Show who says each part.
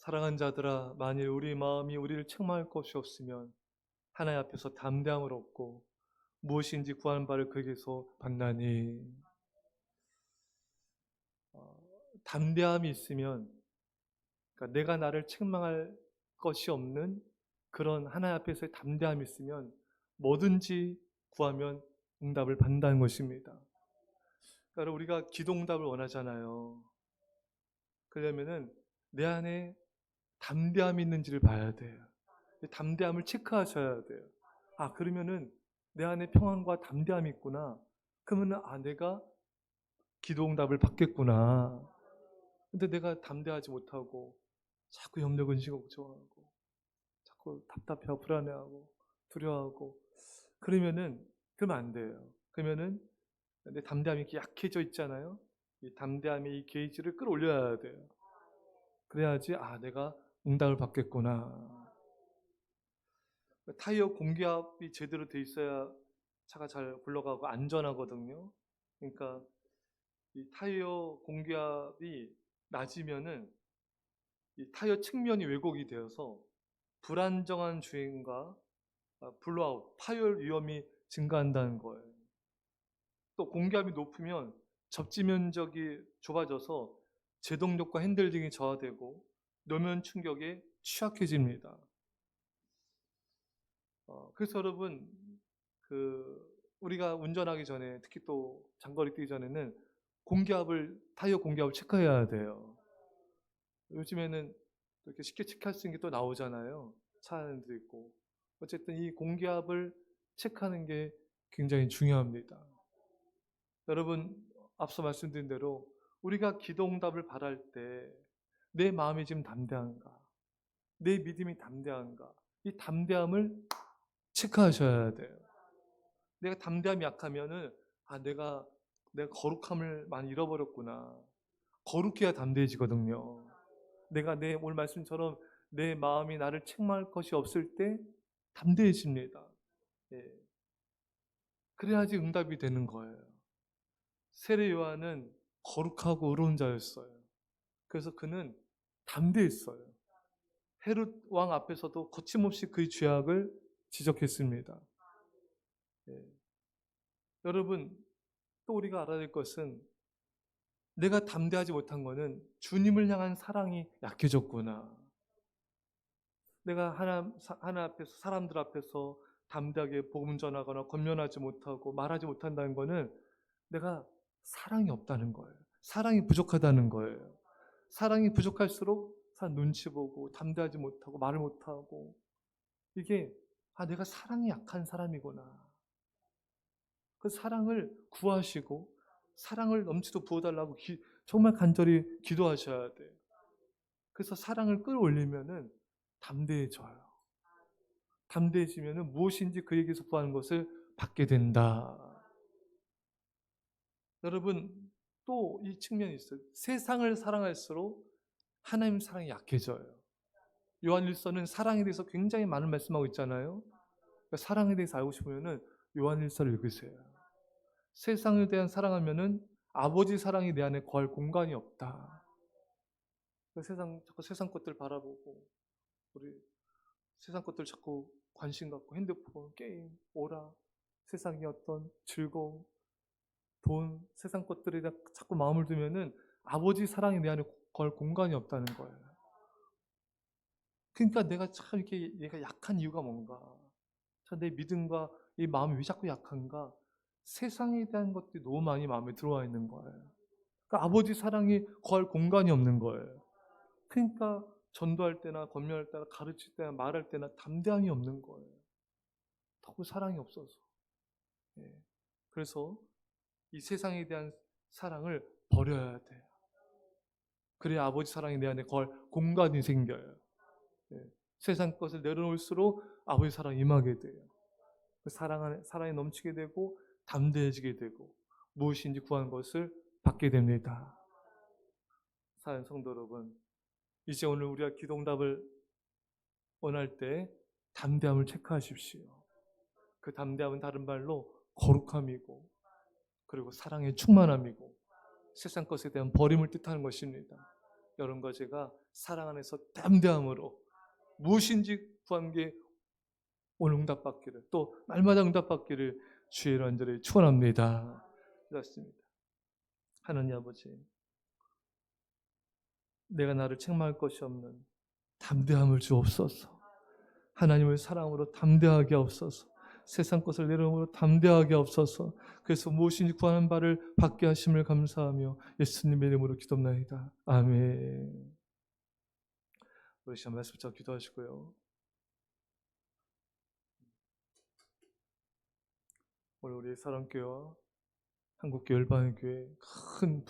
Speaker 1: 사랑한 자들아, 만일 우리 마음이 우리를 책망할 것이 없으면 하나님 앞에서 담대함을 얻고 무엇인지 구하는 바를 그에게서 받나니 어, 담대함이 있으면 그러니까 내가 나를 책망할 것이 없는 그런 하나님 앞에서의 담대함이 있으면 뭐든지 구하면 응답을 받는다는 것입니다. 그러니까 우리가 기도 응답을 원하잖아요. 그러려면은 내 안에 담대함이 있는지를 봐야 돼요. 이 담대함을 체크하셔야 돼요. 아, 그러면은 내 안에 평안과 담대함이 있구나. 그러면은 아, 내가 기도 응답을 받겠구나. 근데 내가 담대하지 못하고 자꾸 염려 근심 걱정하고 자꾸 답답해하고 불안해하고 두려워하고 그러면은 그러면 안 돼요. 그러면은 내 담대함이 이렇게 약해져 있잖아요. 이 담대함의 이 게이지를 끌어올려야 돼요. 그래야지 아 내가 응답을 받겠구나. 타이어 공기압이 제대로 돼 있어야 차가 잘 굴러가고 안전하거든요. 그러니까 이 타이어 공기압이 낮으면은 이 타이어 측면이 왜곡이 되어서 불안정한 주행과 아, 블로아웃, 파열 위험이 증가한다는 거예요. 또 공기압이 높으면 접지 면적이 좁아져서 제동력과 핸들링이 저하되고 노면 충격에 취약해집니다. 어, 그래서 여러분 그 우리가 운전하기 전에 특히 또 장거리 뛰기 전에는 공기압을 타이어 공기압을 체크해야 돼요. 요즘에는 이렇게 쉽게 체크할 수 있는 게 또 나오잖아요. 차 안에도 있고. 어쨌든 이 공기압을 체크하는 게 굉장히 중요합니다. 여러분 앞서 말씀드린 대로 우리가 기도 응답을 바랄 때 내 마음이 지금 담대한가? 내 믿음이 담대한가? 이 담대함을 체크하셔야 돼요. 내가 담대함이 약하면은 아 내가 내가 거룩함을 많이 잃어버렸구나. 거룩해야 담대해지거든요. 내가 내 오늘 말씀처럼 내 마음이 나를 책망할 것이 없을 때 담대해집니다. 예. 그래야지 응답이 되는 거예요. 세례 요한은 거룩하고 의로운 자였어요. 그래서 그는 담대했어요. 헤롯 왕 앞에서도 거침없이 그의 죄악을 지적했습니다. 예. 여러분, 또 우리가 알아야 될 것은 내가 담대하지 못한 것은 주님을 향한 사랑이 약해졌구나. 내가 하나, 하나 앞에서, 사람들 앞에서 담대하게 복음 전하거나 권면하지 못하고 말하지 못한다는 것은 내가 사랑이 없다는 거예요. 사랑이 부족하다는 거예요. 사랑이 부족할수록 사람 눈치 보고 담대하지 못하고 말을 못하고 이게 아 내가 사랑이 약한 사람이구나. 그 사랑을 구하시고 사랑을 넘치도 부어달라고 기, 정말 간절히 기도하셔야 돼요. 그래서 사랑을 끌어올리면은 담대해져요. 담대해지면은 무엇인지 그에게서 구하는 것을 받게 된다. 여러분 또 이 측면이 있어요. 세상을 사랑할수록 하나님 사랑이 약해져요. 요한 일서는 사랑에 대해서 굉장히 많은 말씀하고 있잖아요. 그러니까 사랑에 대해서 알고 싶으면은 요한 일서를 읽으세요. 세상에 대한 사랑하면은 아버지 사랑이 내 안에 거할 공간이 없다. 그 세상 자꾸 세상 것들 바라보고 우리 세상 것들 자꾸 관심 갖고 핸드폰, 게임, 오라, 세상의 어떤 즐거움, 돈, 세상 것들에 자꾸 마음을 두면은 아버지 사랑이 내 안에 걸 공간이 없다는 거예요. 그러니까 내가 참 이렇게 얘가 약한 이유가 뭔가? 참내 믿음과 이 마음이 왜 자꾸 약한가? 세상에 대한 것들이 너무 많이 마음에 들어와 있는 거예요. 그러니까 아버지 사랑이 거할 공간이 없는 거예요. 그러니까 전도할 때나 권면할 때나 가르칠 때나 말할 때나 담대함이 없는 거예요. 더욱 사랑이 없어서. 예. 그래서 이 세상에 대한 사랑을 버려야 돼요. 그래야 아버지 사랑이 내 안에 걸 공간이 생겨요. 예. 세상 것을 내려놓을수록 아버지 사랑이 임하게 돼요. 그 사랑 사랑이 넘치게 되고 담대해지게 되고 무엇인지 구하는 것을 받게 됩니다. 사연 성도 여러분, 이제 오늘 우리가 기도응답을 원할 때 담대함을 체크하십시오. 그 담대함은 다른 말로 거룩함이고 그리고 사랑의 충만함이고 세상 것에 대한 버림을 뜻하는 것입니다. 여러분과 제가 사랑 안에서 담대함으로 무엇인지 구한 게 오늘 응답받기를 또 말마다 응답받기를 주의 이름으로 축원합니다. 그렇습니다. 하나님 아버지 내가 나를 책망할 것이 없는 담대함을 주옵소서. 하나님을 사랑으로 담대하게 없어서 세상 것을 내려놓으로 담대하게 없어서 그래서 무엇인지 구하는 바를 받게 하심을 감사하며 예수님의 이름으로 기도합나이다. 아멘. 우리 시간 말씀부터 기도하시고요. 오늘 우리 사랑교회와 한국교회 열방의 교회 큰